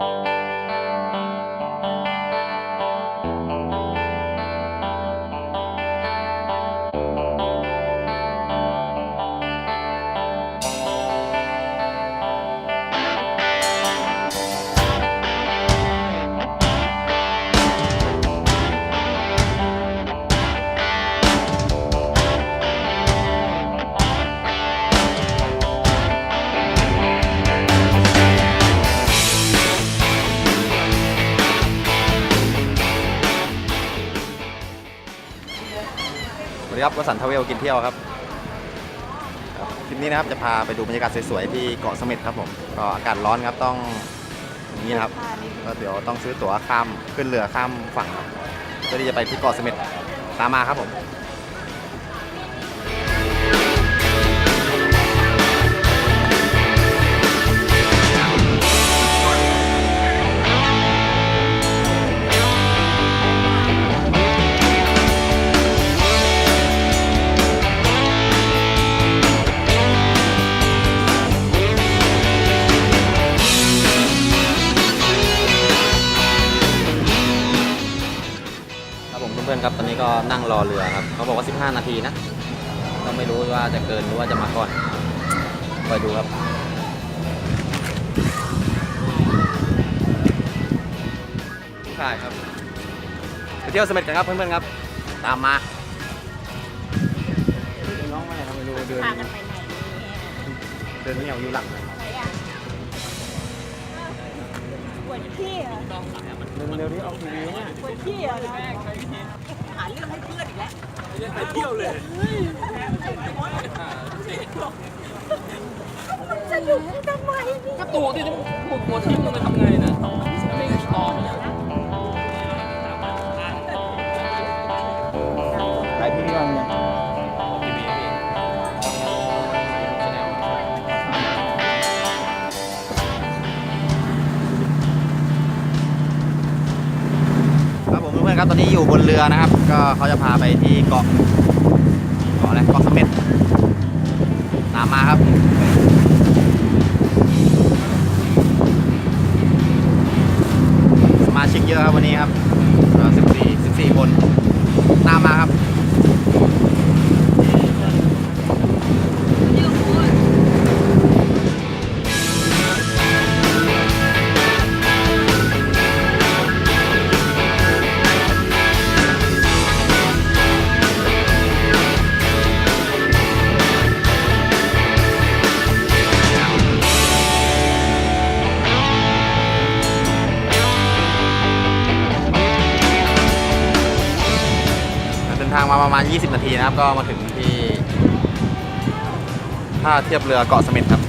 สวั ครับวสันต์ทเวลกินเที่ยวครับครับคลิปนี้นะครับจะพาไปดูบรรยากาศสวยๆที่เกาะเสม็ดครับผมก็อากาศร้อนครับต้องอย่างนี้นะครับก็เดี๋ยวต้องซื้อตั๋วข้ามขึ้นเรือข้ามฝั่งครับเพื่อที่จะไปที่เกาะเสม็ดตามมาครับผม นนี้ก็นั่งรอเรือครับเขาบอกว่า 15 นาทีนะก็ไม่รู้ว่าจะเกินหรือว่าจะมาก่อนคอยดูครับใช่ครับไปเที่ยวเสม็ดกันครับเพื่อนๆครับ ตามมาน้องมาไหนครับไม่รู้เดินพากันไปไหนเนี่ยเดินเหนียวอยู่หลังไหนอะปวดขี้เหรอเดินเร็วนี้ออกทีวีเนี่ยปวดขี้เหรอ ไปเที่ยวเลยจะอยู่ทำไมเนี่ยก็ตัวที่ต้องหมุดหัวทิ่มมันไปทำไง อนๆครับ ตอนนี้อยู่บนเรือนะครับ ก็เขาจะพาไปที่เกาะเกาะอะไรเกาะเสม็ด ประมาณ 20 นาทีนะครับ ก็มาถึงที่ท่าเทียบเรือเกาะเสม็ดครับ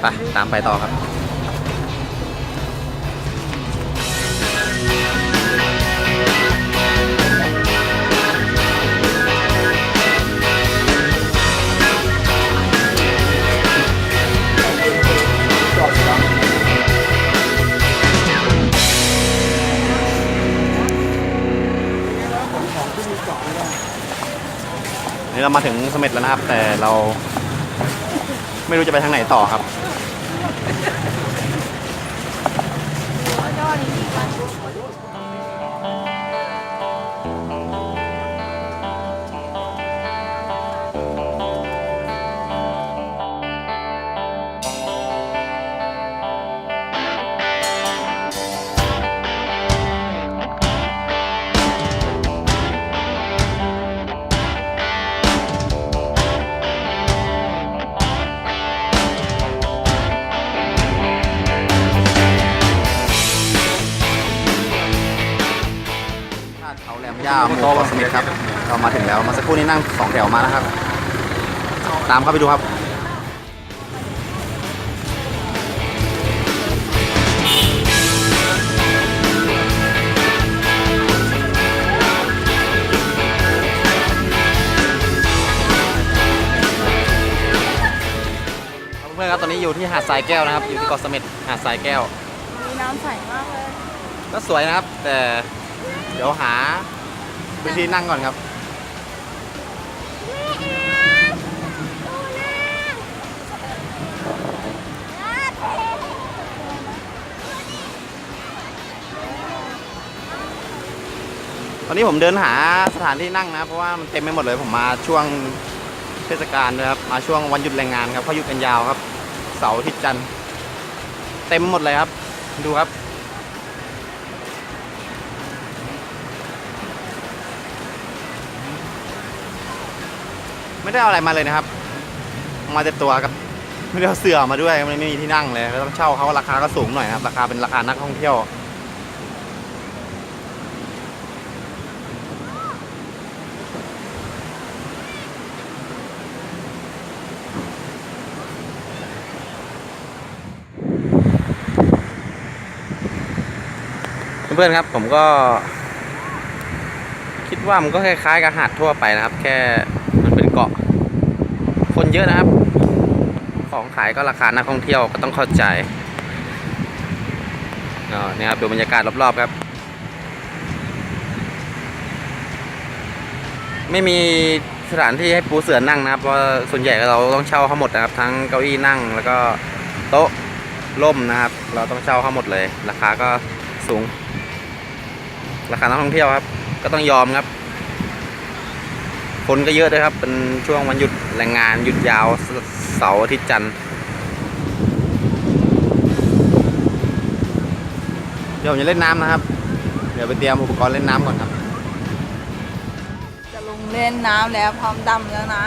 ไป ตามไปต่อครับ เรามาถึงเสม็ดแล้วนะครับ แต่เรา ไม่รู้จะไปทางไหนต่อครับ ย่าหมู่เกาะเสม็ดครับเรามาถึงแล้วมาสักครู่นี้นั่งสองแถวมานะครับ ตามเข้าไปดูครับเพื่อนๆครับตอนนี้อยู่ที่หาดทรายแก้วนะครับ อยู่ที่เกาะเสม็ดหาดทรายแก้ว มีน้ำใสมากเลย ก็สวยนะครับ แต่เดี๋ยวหา พื้นที่นั่งก่อนครับตอนนี้ผมเดินหาสถานที่นั่งนะครับเพราะว่ามันเต็มไปหมดเลยผมมาช่วงเทศกาลด้วยครับมาช่วงวันหยุดแรงงานครับเขาหยุดกันยาวครับ เสาร์อาทิตย์จันทร์เต็มหมดเลยครับ ดูครับ ไม่ได้เอาอะไรมาเลยนะครับ มาแต่ตัวครับไม่ได้เอาเสื่อมาด้วยมันไม่มีที่นั่งเลยก็ต้องเช่าเขาราคาก็สูงหน่อยครับ ราคาเป็นราคานักท่องเที่ยวเพื่อนๆครับผมก็ คิดว่ามันก็คล้ายๆกับหาดทั่วไปนะครับ แค่มันเป็นเกาะ คน เยอะนะครับ ของขายก็ราคานักท่องเที่ยวก็ต้องเข้าใจเนี่ยครับดูบรรยากาศรอบๆครับ ไม่มีสถานที่ให้ปูเสือนั่งนะครับเพราะส่วนใหญ่เราต้องเช่าเขาหมดนะครับ ทั้งเก้าอี้นั่งแล้วก็โต๊ะร่มนะครับ เราต้องเช่าเขาหมดเลย ราคาก็สูง ราคานักท่องเที่ยวครับ ก็ต้องยอมครับ คนก็เยอะด้วยครับ เป็นช่วงวันหยุดแรงงานหยุดยาวเสาร์อาทิตย์จันทร์เดี๋ยวผมจะเล่นน้ำนะครับ เดี๋ยวไปเตรียมอุปกรณ์เล่นน้ำก่อนครับ จะลงเล่นน้ำแล้วพร้อมดำแล้วนะ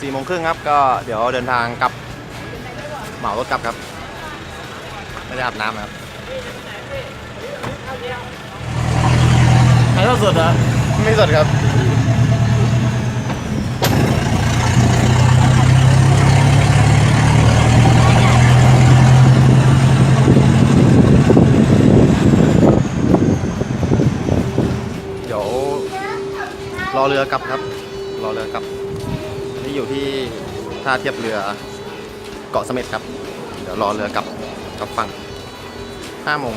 สี่โมงครึ่งครับ ก็เดี๋ยวเดินทางกลับเหมารถกลับครับ ไม่ได้อาบน้ำครับถ่ายทอดสดเหรอไม่สดครับ เดี๋ยวรอเรือกลับครับ รอเรือกลับ นี่อยู่ที่ท่าเทียบเรือเกาะเสม็ดครับ เดี๋ยวรอเรือกลับกลับฝั่งห้าโมง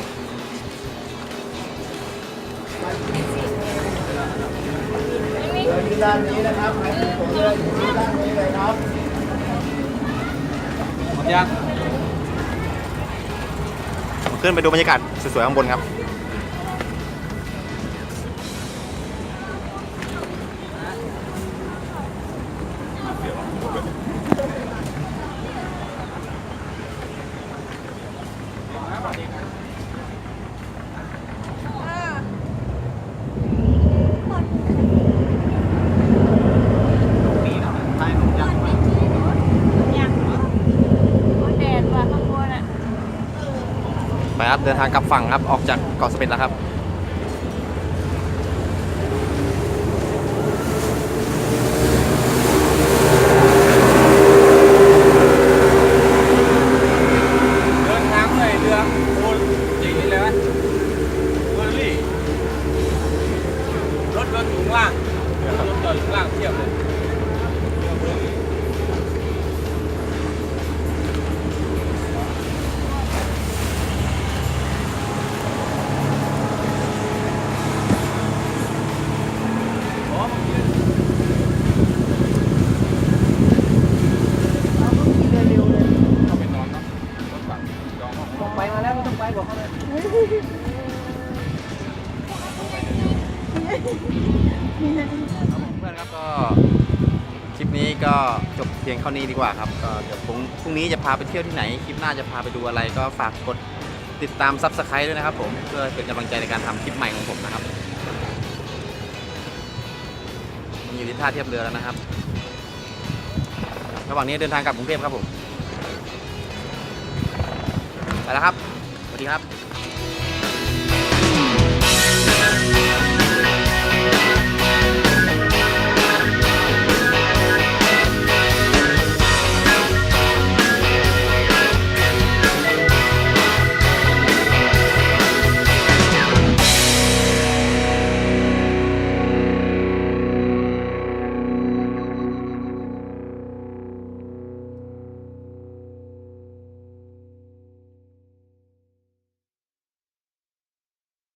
ด้านนี้นะครับใครเป็นตัวเลือกอยู่ที่ด้านนี้เลยครับหมดยังขึ้นไปดูบรรยากาศสวยๆข้างบนครับ แดดว่ะข้างบนอะ ครับ เดินทางกลับฝั่งครับ ออกจากเกาะเสม็ดแล้วครับเดินทางเลยเรือโอ้จริงนี่เลยไหมเบอร์รี่รถรถอยู่ข้างล่างรถรถจอดอยู่ข้างล่างเทียบเลย ก็จบเพียงเท่านี้ดีกว่าครับก็เดี๋ยวพรุ่งพรุ่งนี้จะพาไปเที่ยวที่ไหนคลิปหน้าจะพาไปดูอะไร ก็ฝากกดติดตามซับสไครต์ด้วยนะครับผมเพื่อเป็นกำลังใจในการทำคลิปใหม่ของผมนะครับผมอยู่ที่ท่าเทียบเรือแล้วนะครับ ระหว่างนี้เดินทางกลับกรุงเทพครับผมไปแล้วครับสวัสดีครับ